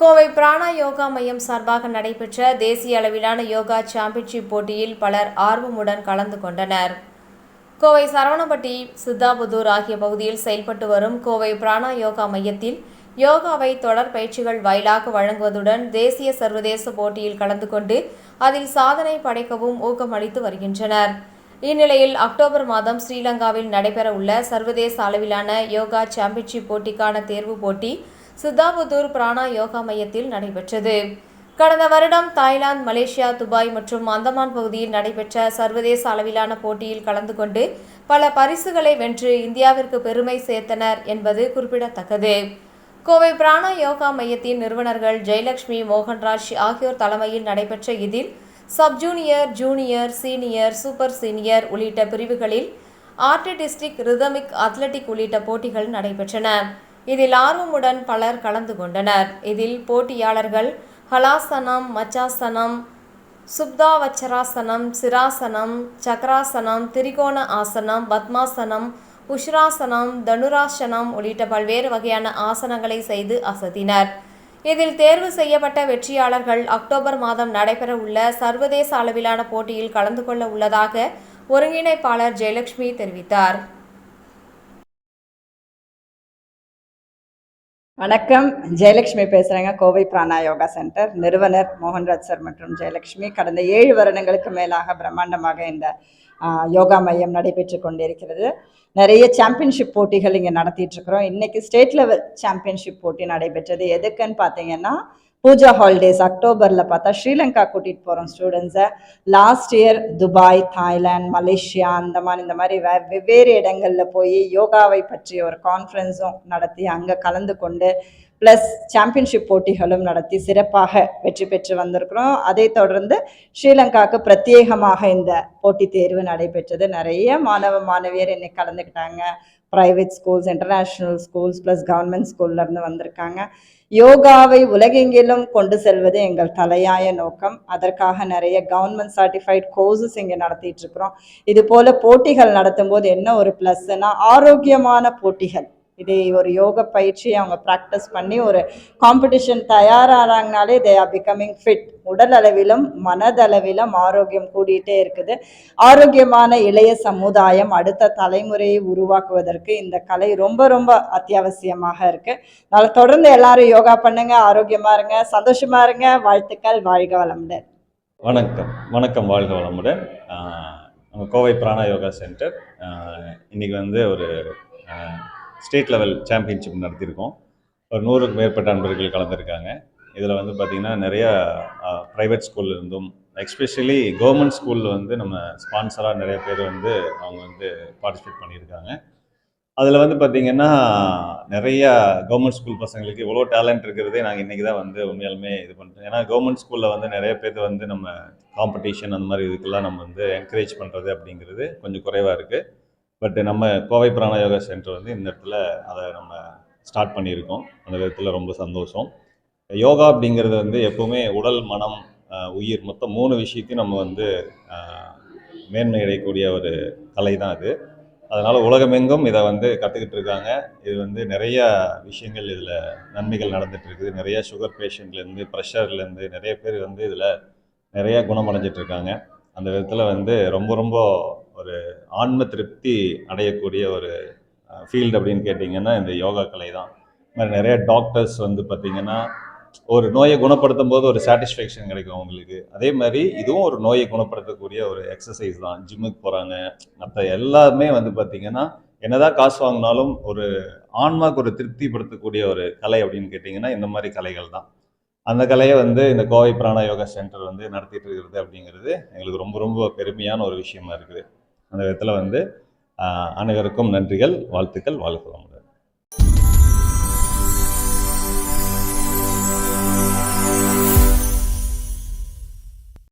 கோவை பிராணா யோகா மையம் சார்பாக நடைபெற்ற தேசிய அளவிலான யோகா சாம்பியன்ஷிப் போட்டியில் பலர் ஆர்வமுடன் கலந்து கொண்டனர். கோவை சரவணப்பட்டி சித்தாபுதூர் ஆகிய பகுதியில் செயல்பட்டு வரும் கோவை பிராணா யோகா மையத்தில் யோகாவை தொடர் பயிற்சிகள் வாயிலாக வழங்குவதுடன் தேசிய சர்வதேச போட்டியில் கலந்து கொண்டு அதில் சாதனை படைக்கவும் ஊக்கமளித்து வருகின்றனர். இந்நிலையில் அக்டோபர் மாதம் ஸ்ரீலங்காவில் நடைபெறவுள்ள சர்வதேச அளவிலான யோகா சாம்பியன்ஷிப் போட்டிக்கான தேர்வு போட்டி சித்தாபுத்தூர் பிராணா யோகா மையத்தில் நடைபெற்றது. கடந்த வருடம் தாய்லாந்து மலேசியா துபாய் மற்றும் அந்தமான் பகுதியில் நடைபெற்ற சர்வதேச அளவிலான போட்டியில் கலந்து கொண்டு பல பரிசுகளை வென்று இந்தியாவிற்கு பெருமை சேர்த்தனர் என்பது குறிப்பிடத்தக்கது. கோவை பிராணா யோகா மையத்தின் நிறுவனர்கள் ஜெயலட்சுமி மோகன்ராஜ் ஆகியோர் தலைமையில் நடைபெற்ற இதில் sub junior junior senior super senior உள்ளிட்ட பிரிவுகளில் ஆர்டிஸ்டிக் ரிதமிக் அத்லெட்டிக் உள்ளிட்ட போட்டிகள் நடைபெற்றன. இதில் ஆர்வமுடன் பலர் கலந்து கொண்டனர். இதில் போட்டியாளர்கள் ஹலாசனம் மச்சாசனம் சுப்தாவச்சராசனம் சிராசனம் சக்கராசனம் திரிகோண ஆசனம் பத்மாசனம் உஷ்ராசனம் தனுராசனம் உள்ளிட்ட பல்வேறு வகையான ஆசனங்களை செய்து அசத்தினர். இதில் தேர்வு செய்யப்பட்ட வெற்றியாளர்கள் அக்டோபர் மாதம் நடைபெற உள்ள சர்வதேச அளவிலான போட்டியில் கலந்து கொள்ள உள்ளதாக ஒருங்கிணைப்பாளர் ஜெயலட்சுமி தெரிவித்தார். வணக்கம். ஜெயலட்சுமி பேசுகிறேங்க கோவை பிராணா யோகா சென்டர். நிறுவனர் மோகன்ராஜ் சார் மற்றும் ஜெயலட்சுமி கடந்த ஏழு வருடங்களுக்கு மேலாக பிரம்மாண்டமாக இந்த யோகா மையம் நடைபெற்று கொண்டிருக்கிறது. நிறைய சாம்பியன்ஷிப் போட்டிகள் இங்கே நடத்திட்டு இருக்கிறோம். இன்னைக்கு ஸ்டேட் லெவல் சாம்பியன்ஷிப் போட்டி நடைபெற்றது. எதுக்குன்னு பார்த்தீங்கன்னா பூஜா ஹாலிடேஸ் அக்டோபரில் பார்த்தா ஸ்ரீலங்கா கூட்டிகிட்டு போகிறோம் ஸ்டூடெண்ட்ஸை last year Dubai Thailand Malaysia Andaman இந்த மாதிரி வே வெவ்வேறு இடங்களில் போய் யோகாவை பற்றிய ஒரு கான்ஃபரன்ஸும் நடத்தி அங்கே கலந்து கொண்டு ப்ளஸ் சாம்பியன்ஷிப் போட்டிகளும் நடத்தி சிறப்பாக வெற்றி பெற்று வந்திருக்கிறோம். அதை தொடர்ந்து ஸ்ரீலங்காவுக்கு பிரத்யேகமாக இந்த போட்டித் தேர்வு நடைபெற்றது. நிறைய மாணவ மாணவியர் இன்னைக்கு கலந்துக்கிட்டாங்க. Private schools international schools plus government ஸ்கூல்லேருந்து வந்திருக்காங்க. யோகாவை உலகெங்கிலும் கொண்டு செல்வது எங்கள் தலையாய நோக்கம். அதற்காக நிறைய கவர்மெண்ட் சர்டிஃபைட் கோர்சஸ் இங்கே நடத்திட்டு இருக்கிறோம். இது போல போட்டிகள் நடத்தும் போது என்ன ஒரு ப்ளஸ்னா ஆரோக்கியமான போட்டிகள். இதை ஒரு யோக பயிற்சி அவங்க ப்ராக்டிஸ் பண்ணி ஒரு காம்படிஷன் தயாரானாங்கனாலே தே ஆர் பிகமிங் ஃபிட் உடல் அளவிலும் மனதளவிலும் ஆரோக்கியம் கூடிட்டே இருக்குது. ஆரோக்கியமான இளைய சமுதாயம் அடுத்த தலைமுறையை உருவாக்குவதற்கு இந்த கலை ரொம்ப ரொம்ப அத்தியாவசியமாக இருக்கு. அதனால் தொடர்ந்து எல்லாரும் யோகா பண்ணுங்க ஆரோக்கியமா இருங்க சந்தோஷமா இருங்க. வாழ்த்துக்கள் வாழ்க வளமுடன். வணக்கம் வணக்கம் வாழ்க வளமுடன். நம்ம கோவை பிராணா யோகா சென்டர். இன்னைக்கு வந்து ஒரு ஸ்டேட் லெவல் சாம்பியன்ஷிப் நடத்தியிருக்கோம். ஒரு நூறுக்கு மேற்பட்ட நண்பர்கள் கலந்துருக்காங்க. இதில் வந்து பார்த்திங்கன்னா நிறையா ப்ரைவேட் ஸ்கூல்ல இருந்தும் எஸ்பெஷலி கவர்மெண்ட் ஸ்கூலில் வந்து நம்ம ஸ்பான்சராக நிறைய பேர் வந்து அவங்க வந்து பார்ட்டிசிபேட் பண்ணியிருக்காங்க. அதில் வந்து பார்த்திங்கன்னா நிறைய கவர்மெண்ட் ஸ்கூல் பசங்களுக்கு இவ்வளோ டேலண்ட் இருக்கிறதே நாங்கள் இன்றைக்கி தான் வந்து உண்மையாலுமே இது பண்ணுறோம் ஏன்னா கவர்மெண்ட் ஸ்கூலில் வந்து நிறைய பேர் வந்து நம்ம காம்படிஷன் அந்த மாதிரி இதுக்கெல்லாம் நம்ம வந்து என்கரேஜ் பண்ணுறது அப்படிங்கிறது கொஞ்சம் குறைவாக இருக்குது பட் நம்ம கோவை பிராண யோகா சென்டர் வந்து இந்த இடத்துல அதை நம்ம ஸ்டார்ட் பண்ணியிருக்கோம். அந்த விதத்தில் ரொம்ப சந்தோஷம். யோகா அப்படிங்கிறது வந்து எப்போவுமே உடல் மனம் உயிர் மொத்தம் மூணு விஷயத்தையும் நம்ம வந்து மேன்மை அடையக்கூடிய ஒரு கலை தான் அது. அதனால் உலகமெங்கும் இதை வந்து கற்றுக்கிட்டு இருக்காங்க. இது வந்து நிறைய விஷயங்கள் இதில் நன்மைகள் நடந்துகிட்டு இருக்குது. நிறைய சுகர் பேஷண்ட்லேருந்து ப்ரெஷர்லேருந்து நிறைய பேர் வந்து இதில் நிறைய குணமடைஞ்சிட்டு இருக்காங்க. அந்த விதத்தில் வந்து ரொம்ப ரொம்ப ஒரு ஆன்ம திருப்தி அடையக்கூடிய ஒரு ஃபீல்டு அப்படின்னு கேட்டிங்கன்னா இந்த யோகா கலை தான். இது மாதிரி நிறைய டாக்டர்ஸ் வந்து பார்த்திங்கன்னா ஒரு நோயை குணப்படுத்தும் போது ஒரு சாட்டிஸ்ஃபேக்ஷன் கிடைக்கும் அவங்களுக்கு. அதே மாதிரி இதுவும் ஒரு நோயை குணப்படுத்தக்கூடிய ஒரு எக்ஸசைஸ் தான். ஜிம்முக்கு போகிறாங்க மற்ற எல்லாமே வந்து பார்த்திங்கன்னா என்னதான் காசு வாங்கினாலும் ஒரு ஆன்மாக்கு ஒரு திருப்திப்படுத்தக்கூடிய ஒரு கலை அப்படின்னு கேட்டிங்கன்னா இந்த மாதிரி கலைகள் தான். அந்த கலையை வந்து இந்த கோவை பிராணா யோகா சென்டர் வந்து நடத்திட்டு இருக்கிறது அப்படிங்கிறது எங்களுக்கு ரொம்ப ரொம்ப பெருமையான ஒரு விஷயமா இருக்குது. அந்த விதத்தில் வந்து அனைவருக்கும் நன்றிகள் வாழ்த்துக்கள் வாழ்க்கலாம்